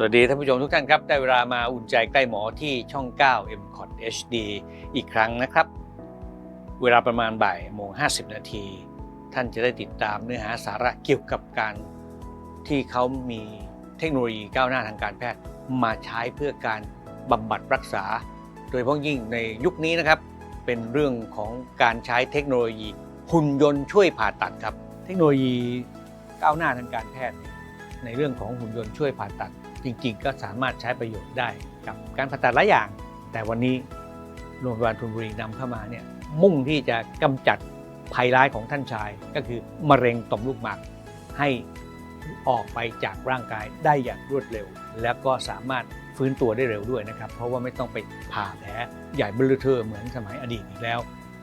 สวัสดีท่านผู้ชมทุกท่านครับ ได้เวลามาอุ่นใจใกล้หมอที่ช่อง 9 m c o t HD อีกครั้งนะครับ เวลาประมาณบ่ายโมง 50 นาที ท่านจะได้ติดตามเนื้อหาสาระเกี่ยวกับการที่เขามีเทคโนโลยีก้าวหน้าทางการแพทย์มาใช้เพื่อการบำบัดรักษา โดยเฉพาะยิ่งในยุคนี้นะครับ เป็นเรื่องของการใช้เทคโนโลยีหุ่นยนต์ช่วยผ่าตัดครับ เทคโนโลยีก้าวหน้าทางการแพทย์ ในเรื่องของหุ่นยนต์ช่วยผ่าตัด จริงๆ ก็สามารถใช้ประโยชน์ได้กับการผ่าตัดหลายอย่าง แต่วันนี้โรงพยาบาลธนบุรีนำเข้ามาเนี่ยมุ่งที่จะกำจัดภัยร้ายของท่านชาย ก็คือมะเร็งต่อมลูกหมากให้ออกไปจากร่างกายได้อย่างรวดเร็ว แล้วก็สามารถฟื้นตัวได้เร็วด้วยนะครับ เพราะว่าไม่ต้องไปผ่าแผลใหญ่เบลอเทอร์เหมือนสมัยอดีตอีกแล้ว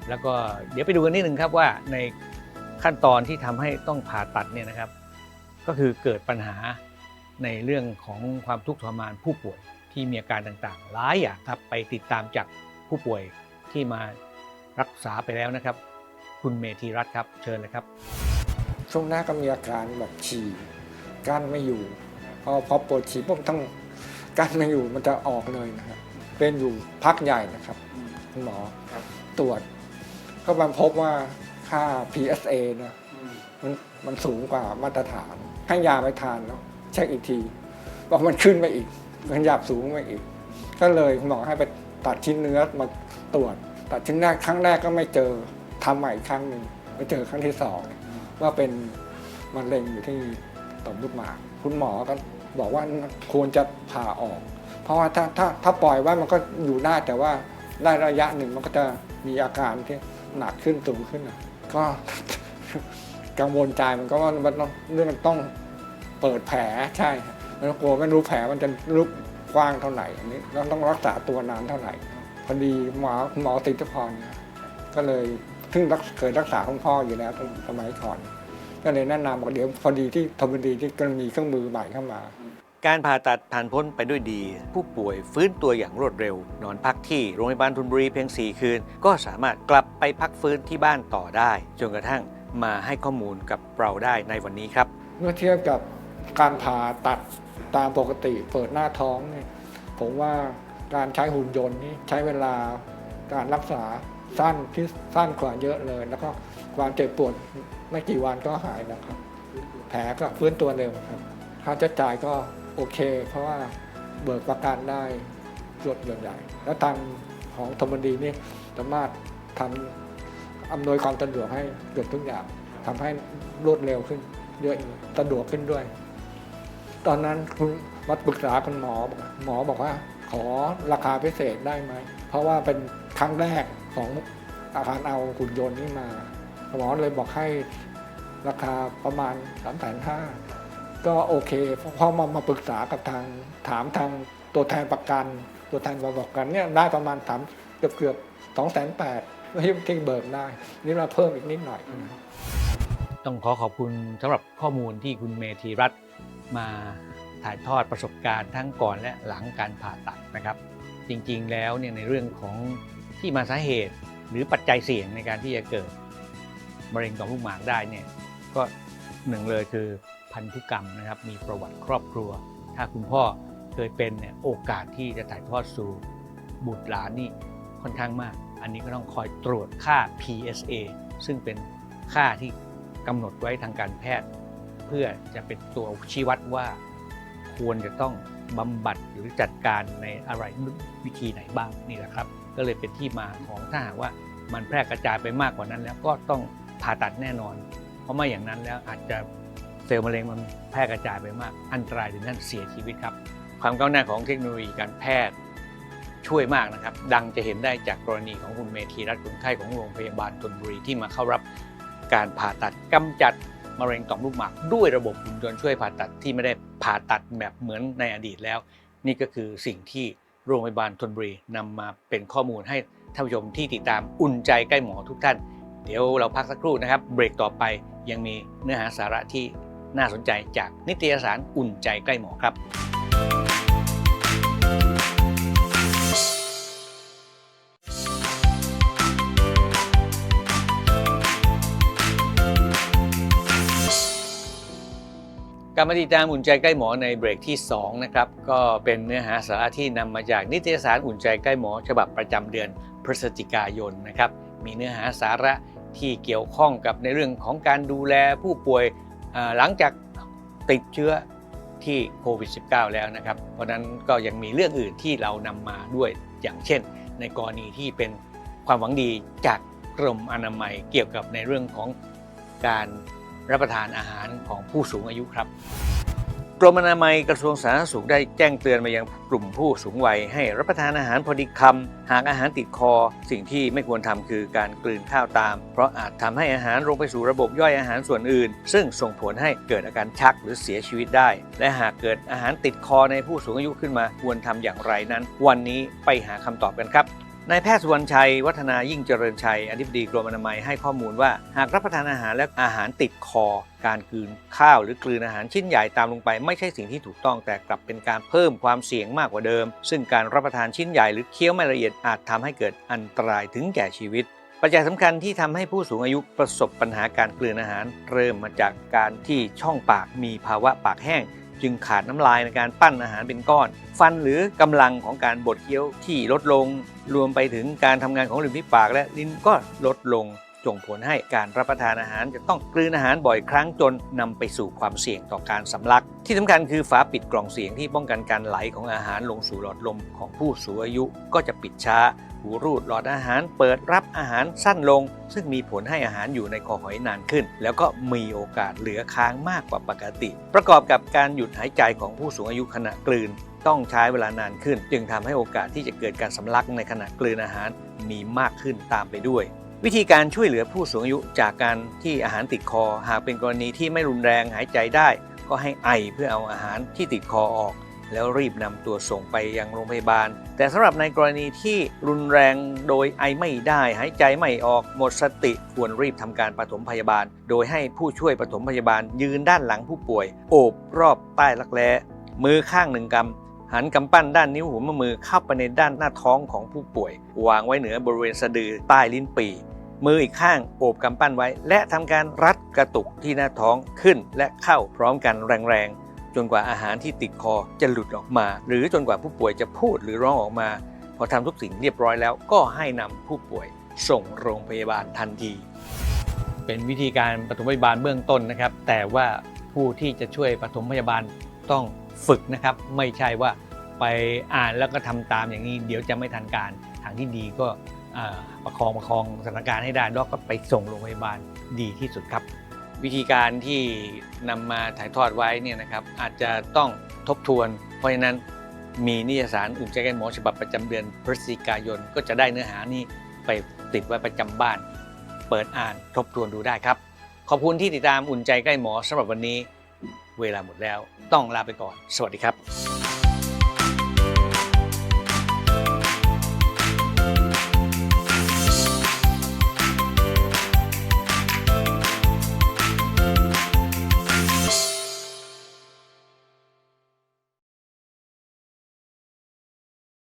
แล้วก็เดี๋ยวไปดูกันนิดนึงครับว่าในขั้นตอนที่ทำให้ต้องผ่าตัดเนี่ยนะครับ ก็คือเกิดปัญหา ในเรื่องของความทุกข์ทรมานผู้ป่วยที่มีอาการต่างๆ หลายอย่างครับไปติดตามจากผู้ป่วยที่มารักษาไปแล้วนะครับ คุณเมธีรัตน์ครับเชิญเลยครับ ช่วงหน้าก็มีอาการแบบฉี่กั้นไม่อยู่ พอพอปวดฉี่ปุ๊บต้องกั้นไม่อยู่มันจะออกเลยนะครับ เป็นอยู่พักใหญ่นะครับคุณหมอตรวจ ก็มาพบว่าค่า PSA นะมันมันสูงกว่ามาตรฐานให้ยาไปทานแล้ว เช็คอีกทีบอกมันขึ้นไปอีก มันหยาบสูงไปอีก ก็เลยคุณหมอให้ไปตัดชิ้นเนื้อมาตรวจ ตัดชิ้นแรกครั้งแรกก็ไม่เจอทำใหม่อีกครั้งหนึ่งไปเจอครั้งที่สองว่าเป็นมะเร็งอยู่ที่ต่อมลูกหมากคุณหมอก็บอกว่าควรจะผ่าออก เพราะว่าถ้าถ้าถ้าปล่อยไว้มันก็อยู่ได้แต่ว่าได้ระยะหนึ่งมันก็จะมีอาการที่หนักขึ้นสูงขึ้นก็กังวลใจมันก็ว่ามันต้องเรื่องต้อง เปิดแผลใช่ครับมันกลัวไม่รู้แผลมันจะลุกกว้างเท่าไหร่อันนี้เราต้องรักษาตัวนานเท่าไหร่พอดีหมอหมอติดพรเนี่ยก็เลยซึ่งรักเคยรักษาคุณพ่ออยู่แล้วสมัยก่อน ก็เลยแนะนำบอกเดี๋ยวพอดีที่ทบุรีที่ก็มีเครื่องมือใหม่เข้ามา การผ่าตัดผ่านพ้นไปด้วยดี ผู้ป่วยฟื้นตัวอย่างรวดเร็ว นอนพักที่โรงพยาบาลทุนบุรีเพียง 4 คืน ก็สามารถกลับไปพักฟื้นที่บ้านต่อได้ จนกระทั่งมาให้ข้อมูลกับเราได้ในวันนี้ครับ เมื่อเทียบกับ การผ่าตัดตามปกติเปิดหน้าท้องเนี่ยผมว่าการใช้หุ่นยนต์นี่ใช้เวลาการรักษาสั้นที่สั้นกว่าเยอะเลย แล้วก็ความเจ็บปวดไม่กี่วันก็หายนะครับ แผลก็ฟื้นตัวเร็วครับ ค่าใช้จ่ายก็โอเค เพราะว่าเบิกประกันได้รวดเร็วใหญ่ แล้วทางของธรรมดีนี่สามารถทำอำนวยความสะดวกให้เกือบทุกอย่างทำให้รวดเร็วขึ้นเยอะสะดวกขึ้นด้วย ตอนนั้นคุณมาปรึกษาคุณหมอบอกหมอบอกว่า ขอราคาพิเศษได้ไหม เพราะว่าเป็นครั้งแรกของอาคารเอาหุ่นยนต์นี่มา หมอเลยบอกให้ราคาประมาณ3ามแสนห้าก็โอเคเพราะมามาปรึกษากับทางถามทางตัวแทนประกัน ตัวแทนประกันเนี่ยได้ประมาณสามเกือบเกือบสองแสนแปดที่ที่เบิกได้ นี่เราเพิ่มอีกนิดหน่อย ต้องขอขอบคุณสำหรับข้อมูลที่คุณเมธีรัตน์ มาถ่ายทอดประสบการณ์ทั้งก่อนและหลังการผ่าตัดนะครับ จริงๆแล้วเนี่ยในเรื่องของที่มาสาเหตุหรือปัจจัยเสี่ยงในการที่จะเกิดมะเร็งต่อมลูกหมากได้เนี่ยก็หนึ่งเลยคือพันธุกรรมนะครับมีประวัติครอบครัว ถ้าคุณพ่อเคยเป็นเนี่ยโอกาสที่จะถ่ายทอดสู่บุตรหลานนี่ค่อนข้างมาก อันนี้ก็ต้องคอยตรวจค่า PSA ซึ่งเป็นค่าที่กำหนดไว้ทางการแพทย์ เพื่อจะเป็นตัวชี้วัดว่าควรจะต้องบำบัดหรือจัดการในอะไรวิธีไหนบ้างนี่แหละครับ ก็เลยเป็นที่มาของถ้าหากว่ามันแพร่กระจายไปมากกว่านั้น แล้วก็ต้องผ่าตัดแน่นอน เพราะไม่อย่างนั้นแล้วอาจจะเซลล์มะเร็งมันแพร่กระจายไปมาก อันตรายถึงขั้นเสียชีวิตครับ ความก้าวหน้าของเทคโนโลยีการแพทย์ช่วยมากนะครับ ดังจะเห็นได้จากกรณีของคุณเมธีรัตน์คนไข้ของโรงพยาบาลธนบุรีที่มาเข้ารับการผ่าตัดกำจัด มะเร็งต่อมลูกหมาก ด้วยระบบหุ่นยนต์ช่วยผ่าตัดที่ไม่ได้ผ่าตัดแบบเหมือนในอดีตแล้ว นี่ก็คือสิ่งที่โรงพยาบาลทนบุรีนำมาเป็นข้อมูลให้ท่านผู้ชมที่ติดตามอุ่นใจใกล้หมอทุกท่าน เดี๋ยวเราพักสักครู่นะครับ เบรกต่อไปยังมีเนื้อหาสาระที่น่าสนใจจากนิตยสารอุ่นใจใกล้หมอครับ กลับมาติดตามอุ่นใจใกล้หมอในเบรกที่ 2 นะครับ ก็เป็นเนื้อหาสาระที่นำมาจากนิตยสารอุ่นใจใกล้หมอ ฉบับประจำเดือนพฤศจิกายนนะครับ มีเนื้อหาสาระที่เกี่ยวข้องกับในเรื่องของการดูแลผู้ป่วยหลังจากติดเชื้อที่โควิด -19 แล้วนะครับ เพราะนั้นก็ยังมีเรื่องอื่นที่เรานำมาด้วยอย่างเช่น ในกรณีที่เป็นความหวังดีจากกรมอนามัยเกี่ยวกับในเรื่องของการ รับประทานอาหารของผู้สูงอายุครับกรมอนามัยกระทรวงสาธารณสุขได้แจ้งเตือนมายังกลุ่มผู้สูงวัย ให้รับประทานอาหารพอดีคำหากอาหารติดคอ สิ่งที่ไม่ควรทำคือการกลืนข้าวตาม เพราะอาจทำให้อาหารลงไปสู่ระบบย่อยอาหารส่วนอื่น ซึ่งส่งผลให้เกิดอาการชักหรือเสียชีวิตได้ และหากเกิดอาหารติดคอในผู้สูงอายุขึ้นมาควรทำอย่างไรนั้น วันนี้ไปหาคำตอบกันครับ นายแพทย์สุวรรณชัย วัฒนายิ่งเจริญชัย อธิบดีกรมอนามัยให้ข้อมูลว่า หากรับประทานอาหารและอาหารติดคอ การกลืนข้าวหรือกลืนอาหารชิ้นใหญ่ตามลงไป ไม่ใช่สิ่งที่ถูกต้องแต่กลับเป็นการเพิ่มความเสี่ยงมากกว่าเดิม ซึ่งการรับประทานชิ้นใหญ่หรือเคี้ยวไม่ละเอียดอาจทำให้เกิดอันตรายถึงแก่ชีวิต ปัจจัยสำคัญที่ทำให้ผู้สูงอายุประสบปัญหาการกลืนอาหาร เริ่มมาจากการที่ช่องปากมีภาวะปากแห้ง จึงขาดน้ำลายในการปั้นอาหารเป็นก้อน ฟันหรือกำลังของการบดเคี้ยวที่ลดลง รวมไปถึงการทำงานของริมฝีปากและลิ้นก็ลดลง ส่งผลให้การรับประทานอาหารจะต้องกลืนอาหารบ่อยครั้งจนนำไปสู่ความเสี่ยงต่อการสำลัก ที่สำคัญคือฝาปิดกล่องเสียงที่ป้องกันการไหลของอาหารลงสู่หลอดลมของผู้สูงอายุก็จะปิดช้า หูรูดหลอดอาหารเปิดรับอาหารสั้นลง ซึ่งมีผลให้อาหารอยู่ในคอหอยนานขึ้น แล้วก็มีโอกาสเหลือค้างมากกว่าปกติ ประกอบกับการหยุดหายใจของผู้สูงอายุขณะกลืนต้องใช้เวลานานขึ้น จึงทำให้โอกาสที่จะเกิดการสำลักในขณะกลืนอาหารมีมากขึ้นตามไปด้วย วิธีการช่วยเหลือผู้สูงอายุจากการที่อาหารติดคอ หากเป็นกรณีที่ไม่รุนแรงหายใจได้ ก็ให้ไอเพื่อเอาอาหารที่ติดคอออก แล้วรีบนำตัวส่งไปยังโรงพยาบาล แต่สำหรับในกรณีที่รุนแรงโดยไอไม่ได้ หายใจไม่ออกหมดสติควรรีบทำการปฐมพยาบาล โดยให้ผู้ช่วยปฐมพยาบาลยืนด้านหลังผู้ป่วย โอบรอบใต้รักแร้มือข้างหนึ่งกำ หันกำปั้นด้านนิ้วหัวมือเข้าไปในด้านหน้าท้องของผู้ป่วย วางไว้เหนือบริเวณสะดือใต้ลิ้นปี่มืออีกข้างโอบกำปั้นไว้ และทำการรัดกระตุกที่หน้าท้องขึ้นและเข้าพร้อมกันแรงๆ จนกว่าอาหารที่ติดคอจะหลุดออกมา หรือจนกว่าผู้ป่วยจะพูดหรือร้องออกมา พอทำทุกสิ่งเรียบร้อยแล้วก็ให้นำผู้ป่วยส่งโรงพยาบาลทันที เป็นวิธีการปฐมพยาบาลเบื้องต้นนะครับ แต่ว่าผู้ที่จะช่วยปฐมพยาบาลต้อง ฝึกนะครับ ไม่ใช่ว่าไปอ่านแล้วก็ทำตามอย่างนี้ เดี๋ยวจะไม่ทันการทางที่ดีก็ประคองประคองสถานการณ์ให้ได้แล้วก็ไปส่งโรงพยาบาลดีที่สุดครับ วิธีการที่นำมาถ่ายทอดไว้เนี่ยนะครับ อาจจะต้องทบทวน เพราะฉะนั้นมีนิยสารอุ่นใจกันหมอฉบับประจำเดือนพฤศจิกายน ก็จะได้เนื้อหานี้ไปติดไว้ประจำบ้าน เปิดอ่านทบทวนดูได้ครับ ขอบคุณที่ติดตามอุ่นใจใกล้หมอสำหรับวันนี้ เวลาหมดแล้ว ต้องลาไปก่อน สวัสดีครับ